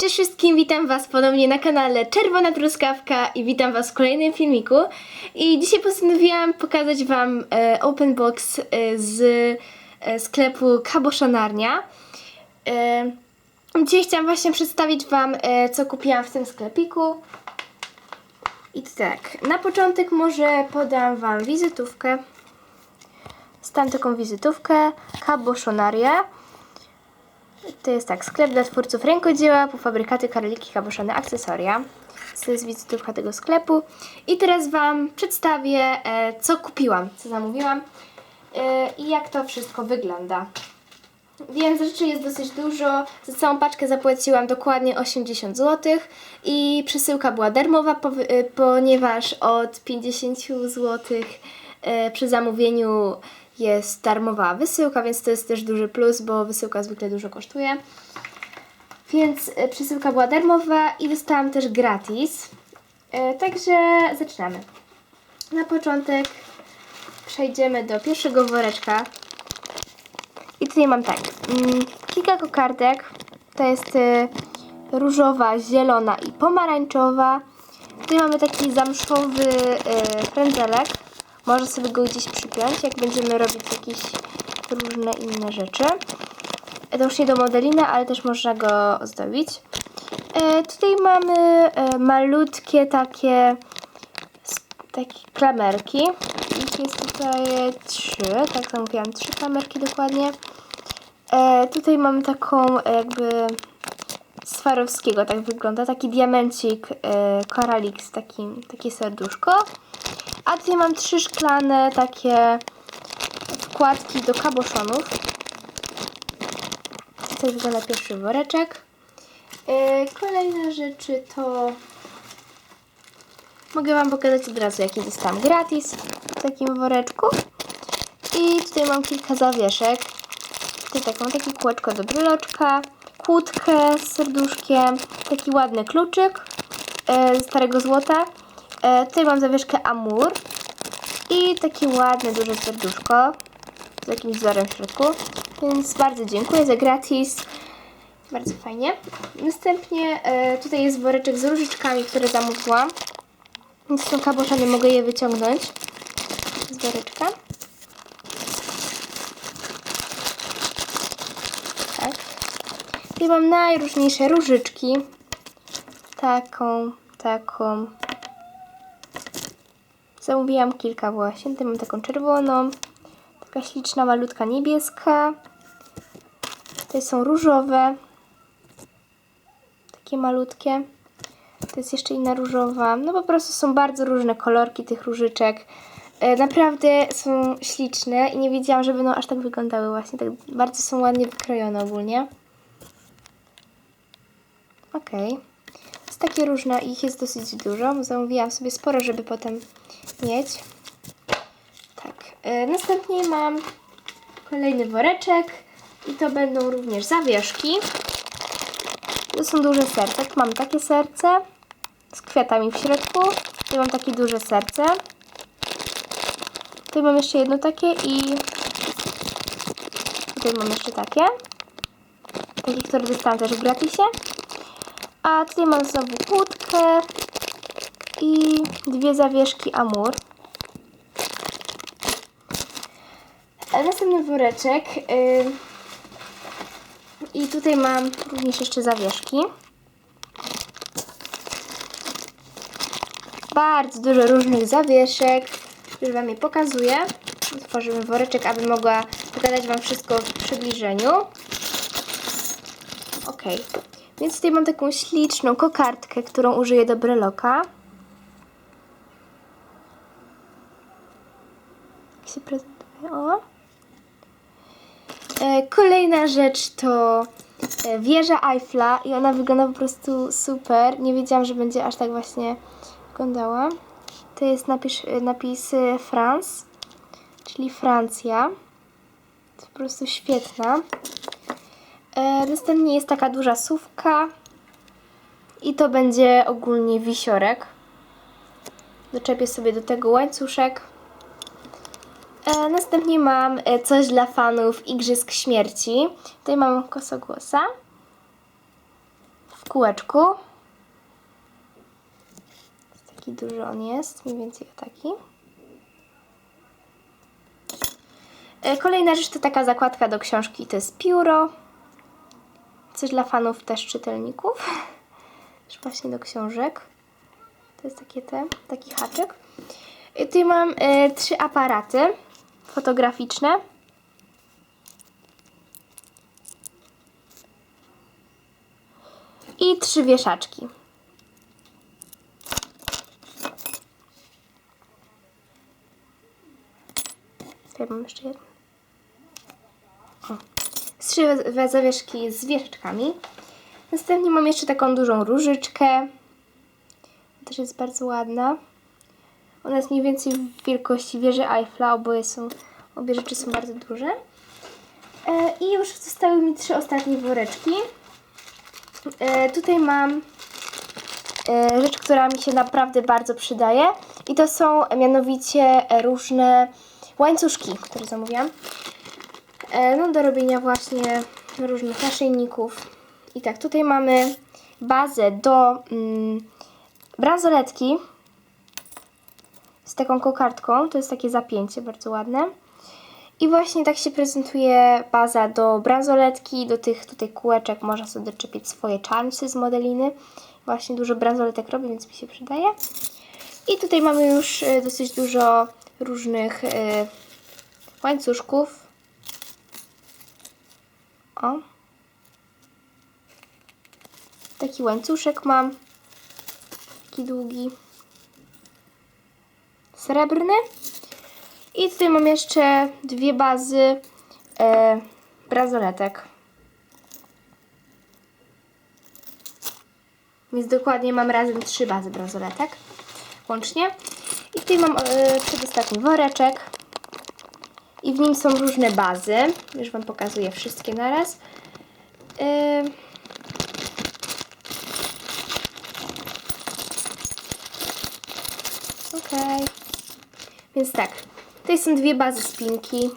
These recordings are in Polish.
Cześć wszystkim, witam Was ponownie na kanale Czerwona Truskawka i witam Was w kolejnym filmiku. I dzisiaj postanowiłam pokazać Wam e, open box e, z e, sklepu Kaboszonarnia. E, dzisiaj chciałam właśnie przedstawić Wam, e, co kupiłam w tym sklepiku. I tak, na początek może podam Wam wizytówkę. Stałam taką wizytówkę Kaboszonaria. To jest tak, sklep dla twórców rękodzieła, półfabrykaty, karoliki, kaboszone, akcesoria. To jest wizytówka tego sklepu. I teraz Wam przedstawię, e, co kupiłam, co zamówiłam e, i jak to wszystko wygląda. Więc rzeczy jest dosyć dużo. Za całą paczkę zapłaciłam dokładnie 80 zł i przesyłka była darmowa, powy- e, ponieważ od 50 zł e, przy zamówieniu jest darmowa wysyłka, więc to jest też duży plus, bo wysyłka zwykle dużo kosztuje. Więc e, przesyłka była darmowa i dostałam też gratis. E, Także zaczynamy. Na początek przejdziemy do pierwszego woreczka. I tutaj mam tak, mm, kilka kokardek. To jest y, różowa, zielona i pomarańczowa. Tutaj mamy taki zamszowy y, Można sobie go gdzieś przypiąć, jak będziemy robić jakieś różne inne rzeczy. E, To już nie do modeliny, ale też można go ozdobić. E, tutaj mamy e, malutkie takie takie klamerki. Ich jest tutaj trzy, tak zamówiłam trzy klamerki dokładnie. E, tutaj mamy taką e, jakby Swarowskiego, tak wygląda, taki diamencik, e, koralik z takim, takie serduszko. A tutaj mam trzy szklane takie wkładki do kaboszonów. To wygląda pierwszy woreczek. E, kolejne rzeczy to mogę Wam pokazać od razu, jakie dostałam gratis w takim woreczku. I tutaj mam kilka zawieszek. Tutaj tak, mam takie kółeczko do bryloczka, kłódkę z serduszkiem, taki ładny kluczyk e, ze starego złota. E, tutaj mam zawieszkę Amur i takie ładne, duże serduszko z jakimś wzorem w środku. Więc bardzo dziękuję za gratis. Bardzo fajnie. Następnie e, tutaj jest woreczek z różyczkami, które zamówiłam. Więc są kaboszone, mogę je wyciągnąć z woreczka. Tak. Tutaj mam najróżniejsze różyczki. Taką, taką. Zamówiłam kilka właśnie. Tutaj mam taką czerwoną. Taka śliczna, malutka niebieska. Tutaj są różowe. Takie malutkie. To jest jeszcze inna różowa. No po prostu są bardzo różne kolorki tych różyczek. E, Naprawdę są śliczne i nie wiedziałam, że będą aż tak wyglądały właśnie. Tak bardzo są ładnie wykrojone ogólnie. Okej. Jest takie różne i ich jest dosyć dużo. Zamówiłam sobie sporo, żeby potem mieć. Tak. E, następnie mam kolejny woreczek i to będą również zawieszki. To są duże serce. Tu mam takie serce z kwiatami w środku. Tu mam takie duże serce. Tutaj mam jeszcze jedno takie i tutaj mam jeszcze takie. Takie, które dostałam też w gratisie. A tutaj mam znowu kłódkę i dwie zawieszki Amur. Następny woreczek. I tutaj mam również jeszcze zawieszki. Bardzo dużo różnych zawieszek. Już Wam je pokazuję. Otworzymy woreczek, aby mogła pokazać Wam wszystko w przybliżeniu. Ok. Więc tutaj mam taką śliczną kokardkę, którą użyję do breloka. Się prezentuje? O. E, Kolejna rzecz to e, wieża Eiffla i ona wygląda po prostu super. Nie wiedziałam, że będzie aż tak właśnie wyglądała. To jest napis, napis e, France, czyli Francja. To po prostu świetna. E, Następnie jest taka duża sówka i to będzie ogólnie wisiorek. Doczepię sobie do tego łańcuszek. E, następnie mam e, coś dla fanów Igrzysk Śmierci. Tutaj mam kosogłosa. kółeczku. Taki duży on jest, mniej więcej taki. E, Kolejna rzecz to taka zakładka do książki, to jest pióro. Coś dla fanów też czytelników. Też właśnie do książek. To jest takie te, taki haczyk. I tutaj mam e, trzy aparaty fotograficzne. I trzy wieszaczki. Tutaj mam jeszcze jedno. Trzy zawieszki z wieszczkami. Następnie mam jeszcze taką dużą różyczkę. Też jest bardzo ładna. Ona jest mniej więcej w wielkości wieży Eiffla. Oboje są, obie rzeczy są bardzo duże. E, I już zostały mi trzy ostatnie woreczki. E, tutaj mam e, rzecz, która mi się naprawdę bardzo przydaje. I to są mianowicie różne łańcuszki, które zamówiłam. E, no do robienia właśnie różnych naszyjników. I tak, tutaj mamy bazę do mm, bransoletki z taką kokardką. To jest takie zapięcie bardzo ładne. I właśnie tak się prezentuje baza do bransoletki, do tych tutaj kółeczek można sobie doczepić swoje czarnsy z modeliny. Właśnie dużo bransoletek robię, więc mi się przydaje. I tutaj mamy już e, dosyć dużo różnych e, łańcuszków. O. Taki łańcuszek mam. Taki długi. Srebrny. I tutaj mam jeszcze dwie bazy e, bransoletek. Więc dokładnie mam razem trzy bazy bransoletek łącznie. I tutaj mam e, przedostatni woreczek. I w nim są różne bazy. Już Wam pokazuję wszystkie naraz. E, Okej. Więc tak. Tutaj są dwie bazy spinki.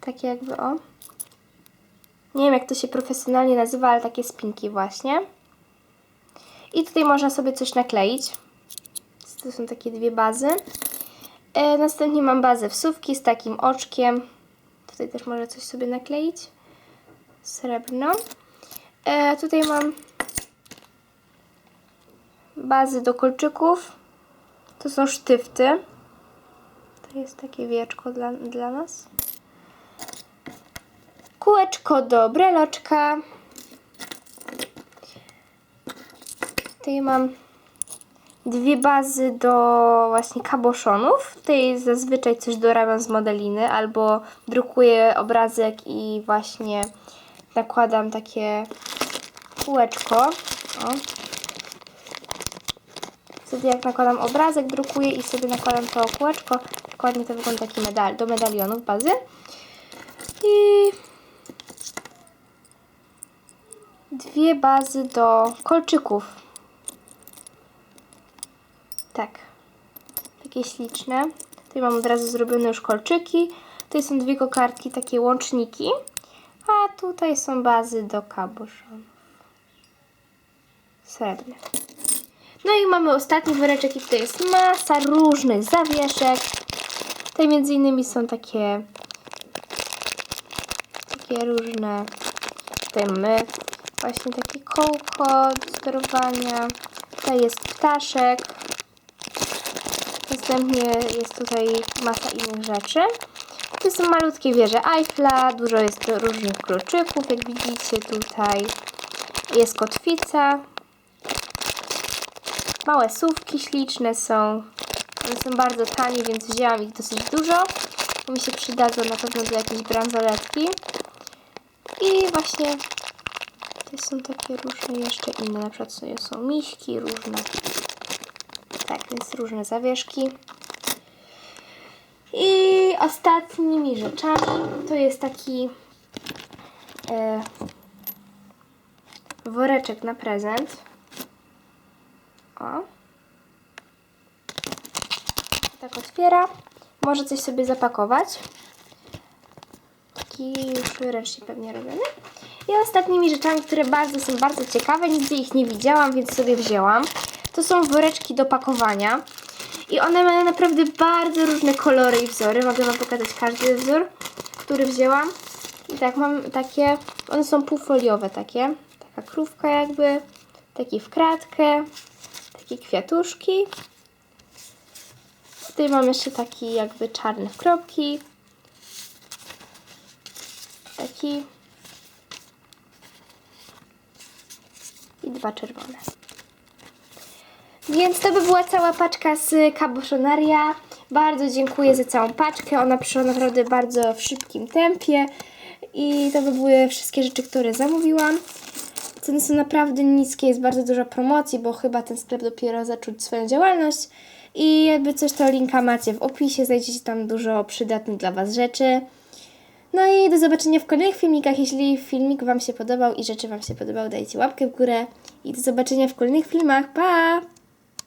Takie jakby o. Nie wiem jak to się profesjonalnie nazywa, ale takie spinki właśnie. I tutaj można sobie coś nakleić. To są takie dwie bazy. E, następnie mam bazę wsówki z takim oczkiem. Tutaj też można coś sobie nakleić. Srebrną. E, tutaj mam bazy do kolczyków. To są sztywty. To jest takie wieczko dla, dla nas. Kółeczko do breloczka. Tutaj mam dwie bazy do właśnie kaboszonów. Tutaj zazwyczaj coś dorabiam z modeliny albo drukuję obrazek i właśnie nakładam takie kółeczko. O, Wtedy jak nakładam obrazek, drukuję i sobie nakładam to kółeczko. Dokładnie to wygląda taki medal, do medalionów bazy. I dwie bazy do kolczyków. Tak. Takie śliczne. Tutaj mam od razu zrobione już kolczyki. Tutaj są dwie kokardki, takie łączniki. A tutaj są bazy do kabuszonów. Srebrne. No i mamy ostatni woreczek i tutaj jest masa różnych zawieszek. Tutaj między innymi są takie takie różne tutaj mamy właśnie takie kołko do sterowania. Tutaj jest ptaszek. Następnie jest tutaj masa innych rzeczy. To są malutkie wieże Eiffla, dużo jest różnych kluczyków, jak widzicie tutaj. Jest kotwica, Małe słówki śliczne są. One są bardzo tanie, więc wzięłam ich dosyć dużo. Mi się przydadzą na pewno do jakiejś bransoletki. I właśnie to są takie różne jeszcze inne. Na przykład są miśki różne. Tak, więc różne zawieszki. I ostatnimi rzeczami to jest taki e, woreczek na prezent. O. Tak otwiera. Może coś sobie zapakować. taki już ręcznie pewnie robiony. I ostatnimi rzeczami, które bardzo są bardzo ciekawe, nigdy ich nie widziałam, więc sobie wzięłam. To są woreczki do pakowania. I one mają naprawdę bardzo różne kolory i wzory. Mogę Wam pokazać każdy wzór, który wzięłam. I tak, mam takie, one są półfoliowe takie. Taka krówka jakby, taki w kratkę, takie kwiatuszki. Tutaj mam jeszcze taki jakby czarny w kropki. Taki. I dwa czerwone. Więc to by była cała paczka z kaboszonaria. Bardzo dziękuję za całą paczkę. Ona przyszła naprawdę bardzo w szybkim tempie. I to by były wszystkie rzeczy, które zamówiłam. Ceny są naprawdę niskie, jest bardzo dużo promocji, bo chyba ten sklep dopiero zaczął swoją działalność. I jakby coś, to linka macie w opisie, znajdziecie tam dużo przydatnych dla Was rzeczy. No i do zobaczenia w kolejnych filmikach. Jeśli filmik Wam się podobał i rzeczy Wam się podobały, dajcie łapkę w górę. I do zobaczenia w kolejnych filmach. Pa!